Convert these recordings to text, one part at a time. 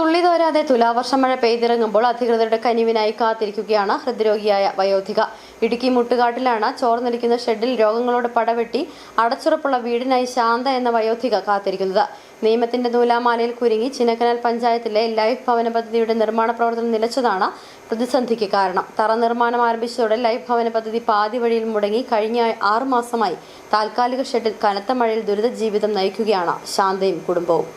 തുള്ളി തോരാതെ തുലാവർഷം മഴ പെയ്തിറങ്ങുമ്പോൾ അധികൃതരുടെ കനിവിനായി കാത്തിരിക്കുകയാണ് ഹൃദ്രോഗിയായ വയോധിക. ഇടുക്കി മുട്ടുകാട്ടിലാണ് ചോർന്നിരിക്കുന്ന ഷെഡിൽ രോഗങ്ങളോട് പടവെട്ടി അടച്ചുറപ്പുള്ള വീടിനായി ശാന്ത എന്ന വയോധിക കാത്തിരിക്കുന്നത്. നിയമത്തിന്റെ നൂലാമാലയിൽ കുരുങ്ങി ചിന്നക്കനാൽ പഞ്ചായത്തിലെ ലൈഫ് ഭവന പദ്ധതിയുടെ നിർമ്മാണ പ്രവർത്തനം നിലച്ചതാണ് പ്രതിസന്ധിക്ക് കാരണം. തറ നിർമ്മാണം ആരംഭിച്ചതോടെ ലൈഫ് ഭവന പദ്ധതി പാതി വഴിയിൽ മുടങ്ങി കഴിഞ്ഞ ആറുമാസമായി താൽക്കാലിക ഷെഡിൽ കനത്ത മഴയിൽ ദുരിത ജീവിതം നയിക്കുകയാണ് ശാന്തയും കുടുംബവും.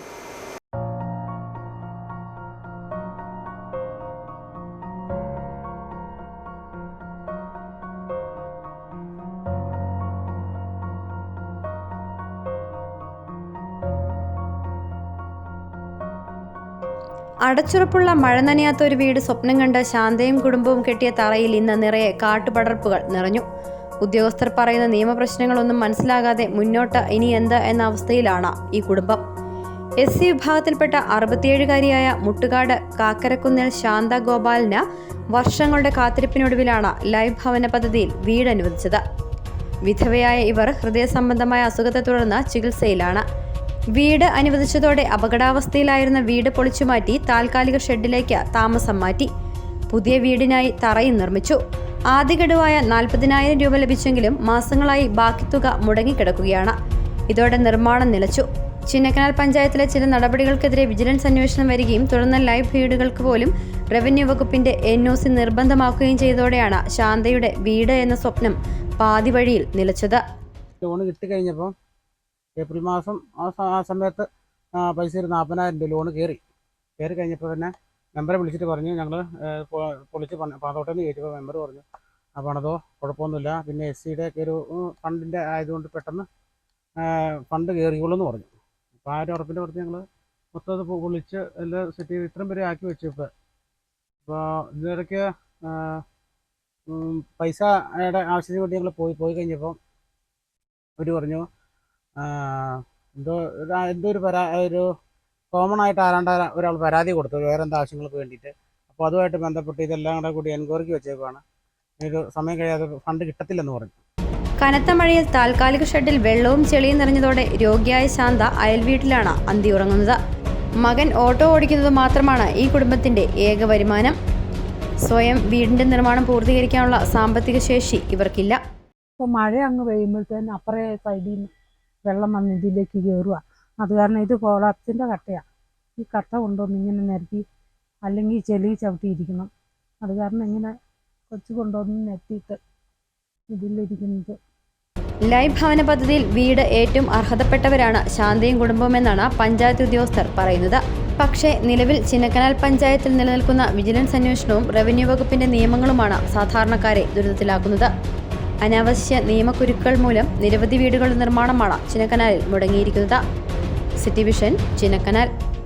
അടച്ചുറപ്പുള്ള മഴ നനയാത്ത ഒരു വീട് സ്വപ്നം കണ്ട് ശാന്തയും കുടുംബവും കെട്ടിയ തറയിൽ ഇന്ന് നിറയെ കാട്ടുപടർപ്പുകൾ നിറഞ്ഞു. ഉദ്യോഗസ്ഥർ പറയുന്ന നിയമപ്രശ്നങ്ങളൊന്നും മനസ്സിലാകാതെ മുന്നോട്ട് ഇനി എന്ത് എന്ന അവസ്ഥയിലാണ് ഈ കുടുംബം. എസ് സി വിഭാഗത്തിൽപ്പെട്ട അറുപത്തിയേഴുകാരിയായ മുട്ടുകാട് കാക്കരക്കുന്നിൽ ശാന്ത ഗോപാലിന് വർഷങ്ങളുടെ കാത്തിരിപ്പിനൊടുവിലാണ് ലൈഫ് ഭവന പദ്ധതിയിൽ വീട് അനുവദിച്ചത് വിധവയായ ഇവർ ഹൃദയ സംബന്ധമായ അസുഖത്തെ തുടർന്ന് ചികിത്സയിലാണ്. വീട് അനുവദിച്ചതോടെ അപകടാവസ്ഥയിലായിരുന്ന വീട് പൊളിച്ചുമാറ്റി താൽക്കാലിക ഷെഡിലേക്ക് താമസം മാറ്റി. പുതിയ വീടിനായി തറയും നിർമ്മിച്ചു. ആദ്യ ഗഡുവായ നാൽപ്പതിനായിരം രൂപ ലഭിച്ചെങ്കിലും മാസങ്ങളായി ബാക്കി തുക മുടങ്ങിക്കിടക്കുകയാണ്. ഇതോടെ നിർമ്മാണം നിലച്ചു. ചിന്നക്കനാൽ പഞ്ചായത്തിലെ ചില നടപടികൾക്കെതിരെ വിജിലൻസ് അന്വേഷണം വരികയും തുടർന്ന് ലൈവ് വീടുകൾക്ക് പോലും റവന്യൂ വകുപ്പിന്റെ എൻ ഒ സി നിർബന്ധമാക്കുകയും ചെയ്തതോടെയാണ് ശാന്തയുടെ വീട് എന്ന സ്വപ്നം പാതിവഴിയിൽ നിലച്ചത്. ലോണ് കിട്ടിക്കഴിഞ്ഞപ്പോൾ ഏപ്രിൽ മാസം ആ സമയത്ത് പൈസ ഒരു നാൽപ്പതിനായിരം രൂപ ലോണ് കയറി കയറി കഴിഞ്ഞപ്പോൾ തന്നെ മെമ്പറെ വിളിച്ചിട്ട് പറഞ്ഞു ഞങ്ങൾ പൊളിച്ച് പാതോട്ടെന്ന് ചോദിച്ചപ്പോൾ മെമ്പർ പറഞ്ഞു ആ പണതോ? കുഴപ്പമൊന്നുമില്ല പിന്നെ എസ് സിയുടെ ഒക്കെ ഒരു ഫണ്ടിന്റെ ആയതുകൊണ്ട് പെട്ടെന്ന് ഫണ്ട് കയറിയുള്ളൂ എന്ന് പറഞ്ഞു. അപ്പോൾ ആ ഒരു ഉറപ്പിന്റെ പുറത്ത് ഞങ്ങൾ മൊത്തം പൊളിച്ച് എല്ലാം സെറ്റ് ചെയ്ത് ഇത്രയും വരെ ആക്കി വെച്ചു ഇപ്പോൾ അപ്പോൾ ഇതിനിടയ്ക്ക് പൈസയുടെ ആവശ്യത്തിന് വേണ്ടി ഞങ്ങൾ പോയി പോയി കഴിഞ്ഞപ്പം അവർ പറഞ്ഞു എന്തോ എന്തോ ഒരു പരാ ഒരു കോമൺ ആയിട്ട് ആരാണ്ട് ഒരാൾ പരാതി കൊടുത്തു. വേറെ എന്താ ആവശ്യങ്ങൾക്ക് വേണ്ടിയിട്ട്. അപ്പോൾ അതുമായിട്ട് ബന്ധപ്പെട്ട് ഇതെല്ലാം കൂടെ കൂടി എൻക്വയറിക്ക് വെച്ചേക്കുവാണ്. ഒരു സമയം കഴിയാതെ ഫണ്ട് കിട്ടത്തില്ലെന്ന് പറഞ്ഞു. കനത്ത മഴയിൽ താൽക്കാലിക ഷെഡിൽ വെള്ളവും ചെളിയും നിറഞ്ഞതോടെ രോഗിയായ ശാന്ത അയൽവീട്ടിലാണ് അന്തി ഉറങ്ങുന്നത്. മകൻ ഓട്ടോ ഓടിക്കുന്നത് മാത്രമാണ് ഈ കുടുംബത്തിന്റെ ഏക വരുമാനം. സ്വയം വീടിന്റെ നിർമ്മാണം പൂർത്തീകരിക്കാനുള്ള സാമ്പത്തിക ശേഷി ഇവർക്കില്ല. ഇപ്പോൾ മഴ അങ്ങ് പെയ്യുമ്പോഴത്തേന് അപ്പുറേ സൈഡിൽ നിന്ന് വെള്ളം ഇതിലേക്ക് കയറുക അത് കാരണം ഇത് കോളാപ്സിന്റെ കട്ടയാണ് ഈ കട്ട കൊണ്ടുവന്ന് ഇങ്ങനെ നിരത്തി അല്ലെങ്കിൽ ചെളി ചവിട്ടിയിരിക്കണം. അത് കാരണം ഇങ്ങനെ കൊച്ചു കൊണ്ടുവന്ന് നിരത്തിയിട്ട് ഇതിലിരിക്കുന്നത്. ലൈഫ് ഭവന പദ്ധതിയിൽ വീട് ഏറ്റവും അർഹതപ്പെട്ടവരാണ് ശാന്തിയും കുടുംബമെന്നാണ് പഞ്ചായത്ത് ഉദ്യോഗസ്ഥർ പറയുന്നത്. പക്ഷേ നിലവിൽ ചിന്നക്കനാൽ പഞ്ചായത്തിൽ നിലനിൽക്കുന്ന വിജിലൻസ് അന്വേഷണവും റവന്യൂ വകുപ്പിന്റെ നിയമങ്ങളുമാണ് സാധാരണക്കാരെ ദുരിതത്തിലാക്കുന്നത്. അനാവശ്യ നിയമക്കുരുക്കൾ മൂലം നിരവധി വീടുകളുടെ നിർമ്മാണമാണ് ചിന്നക്കനാലിൽ മുടങ്ങിയിരിക്കുന്നത്. City vision Chinnakanal